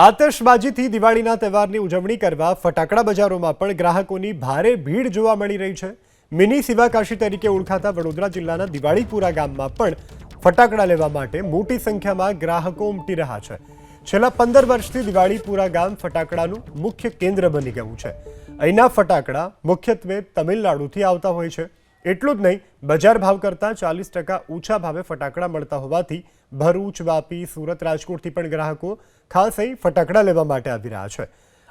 આતશબાજીથી દિવાળીના તહેવારની ઉજવણી કરવા ફટાકડા બજારોમાં પણ ગ્રાહકોની ભારે ભીડ જોવા મળી રહી છે. મિની સિવાકાશી તરીકે ઓળખાતા વડોદરા જિલ્લાના દિવાળીપુરા ગામમાં પણ ફટાકડા લેવા માટે મોટી સંખ્યામાં ગ્રાહકો ઉમટી રહ્યા છે. છેલ્લા પંદર વર્ષથી દિવાળીપુરા ગામ ફટાકડાનું મુખ્ય કેન્દ્ર બની ગયું છે. અહીંના ફટાકડા મુખ્યત્વે તમિલનાડુથી આવતા હોય છે. એટલું જ નહીં, બજાર ભાવ કરતાં ચાલીસ ટકા ઓછા ભાવે ફટાકડા મળતા હોવાથી ભરૂચ, વાપી, સુરત, રાજકોટથી પણ ગ્રાહકો ખાસ અહીં ફટાકડા લેવા માટે આવી રહ્યા છે.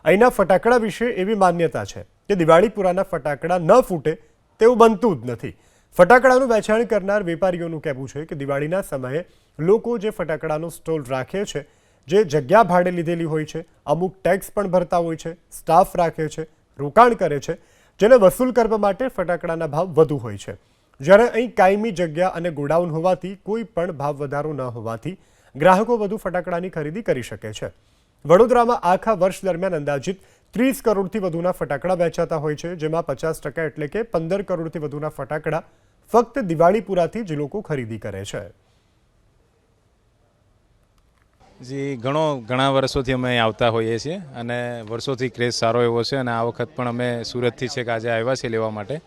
અહીંના ફટાકડા વિશે એવી માન્યતા છે કે દિવાળીપુરાના ફટાકડા ન ફૂટે તેવું બનતું જ નથી. ફટાકડાનું વેચાણ કરનાર વેપારીઓનું કહેવું છે કે દિવાળીના સમયે લોકો જે ફટાકડાનો સ્ટોલ રાખે છે, જે જગ્યા ભાડે લીધેલી હોય છે, અમુક ટેક્સ પણ ભરતા હોય છે, સ્ટાફ રાખે છે, રોકાણ કરે છે જેને વસૂલ કરવા માટે ફટાકડાના ભાવ વધુ હોય છે. જ્યારે અહીં કાયમી જગ્યા અને ગોડાઉન હોવાથી કોઈ પણ ભાવ વધારો ન હોવાથી ગ્રાહકો વધુ ફટાકડાની ખરીદી કરી શકે છે. વડોદરામાં આખા વર્ષ દરમિયાન અંદાજિત ત્રીસ કરોડથી વધુના ફટાકડા વેચાતા હોય છે, જેમાં પચાસ ટકા એટલે કે પંદર કરોડથી વધુના ફટાકડા ફક્ત દિવાળીપુરાથી જ લોકો ખરીદી કરે છે. જી, ઘણો, ઘણા વર્ષોથી અમે આવતા હોઈએ છીએ અને વર્ષોથી ક્રેઝ સારો એવો છે અને આ વખત પણ અમે સુરતથી છે કે આજે આવ્યા છે લેવા માટે.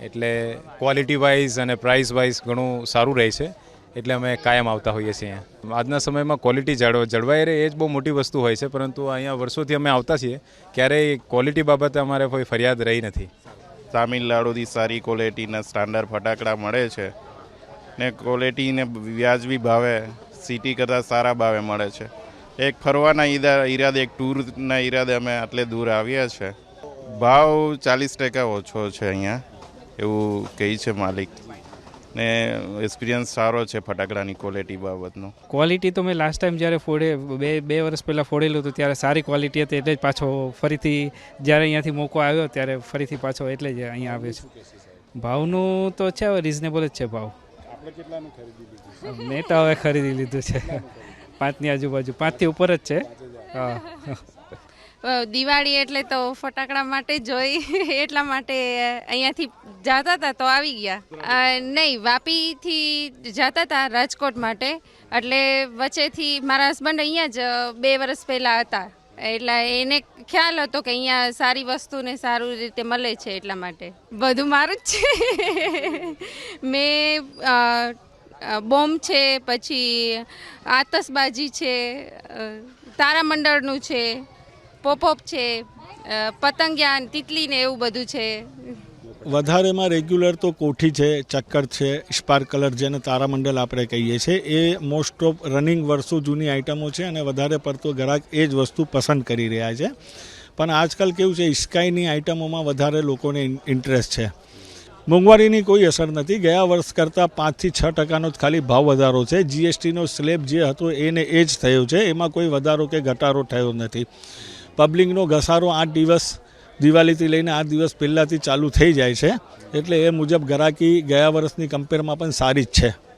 એટલે ક્વોલિટી વાઇઝ અને પ્રાઇસ વાઇઝ ઘણું સારું રહે છે, એટલે અમે કાયમ આવતા હોઈએ છીએ આજના સમયમાં ક્વોલિટી જળવ, જળવાઈ રહે એ જ બહુ મોટી વસ્તુ હોય છે, પરંતુ અહીંયા વર્ષોથી અમે આવતા છીએ, ક્યારેય ક્વોલિટી બાબતે અમારે કોઈ ફરિયાદ રહી નથી. તામિલનાડુથી સારી ક્વોલિટીના સ્ટાન્ડર્ડ ફટાકડા મળે છે ને ક્વોલિટીને વ્યાજબી ભાવે સિટી કરતાં સારા ભાવે મળે છે. એક ફરવાના ઈરાદે, એક ટૂરના ઈરાદે અમે આટલે દૂર આવ્યા છે. ભાવ ચાલીસ ટકા ઓછો છે અહીંયા, એવું કહે છે માલિક. ને એક્સપિરિયન્સ સારો છે ફટાકડાની ક્વોલિટી બાબતનો. ક્વોલિટી તો મેં લાસ્ટ ટાઈમ જ્યારે ફોડે, બે બે વર્ષ પહેલાં ફોડેલું હતું, ત્યારે સારી ક્વોલિટી હતી, એટલે જ પાછો ફરીથી જ્યારે અહીંયાથી મોકો આવ્યો, ત્યારે ફરીથી પાછો એટલે જ અહીંયા આવ્યો છે. ભાવનું તો છે રિઝનેબલ જ છે ભાવ. મેં તો હવે ખરીદી લીધું છે. પાંચની આજુબાજુ. પાંચથી ઉપર જ છે. હા દિવાળી એટલે તો ફટાકડા માટે જ હોય. એટલા માટે અહીંયાથી જતા હતા તો આવી ગયા. નહીં વાપીથી જતા હતા રાજકોટ માટે. એટલે વચ્ચેથી મારા હસબન્ડ અહીંયા જ બે વર્ષ પહેલાં હતા. એટલે એને ખ્યાલ હતો કે અહીંયા સારી વસ્તુ ને સારું રીતે મળે છે એટલા માટે. બધું મારું જ છે. મેં બોમ્બ છે, પછી આતશબાજી છે તારામંડળનું છે, પોપોપ છે પતંગિયા તિતલી ને એવું બધું છે. વધારેમાં રેગ્યુલર તો કોઠી છે, ચક્કર છે, સ્પાર્કલર જેને તારામંડલ આપણે કહીએ છીએ, એ મોસ્ટ ઓફ રનિંગ વર્ષો જૂની આઇટમો છે અને વધારે પડતો ગ્રાહક એ જ વસ્તુ પસંદ કરી રહ્યા છે. પણ આજકાલ કેવું છે સ્કાયની આઇટમોમાં વધારે લોકોને ઇન્ટરેસ્ટ છે. મોંઘવારીની કોઈ અસર નથી. ગયા વર્ષ કરતાં પાંચથી છ ટકાનો જ ખાલી ભાવ વધારો છે. જીએસટીનો સ્લેબ જે હતો એને એ જ થયો છે. એમાં કોઈ વધારો કે ઘટાડો થયો નથી. પબ્લિકનો ઘસારો આઠ દિવસ દિવાળીથી લઈને આ દિવસ પહેલાંથી ચાલુ થઈ જાય છે. એટલે એ મુજબ ગરાકી ગયા વર્ષની કમ્પેરમાં પણ સારી જ છે.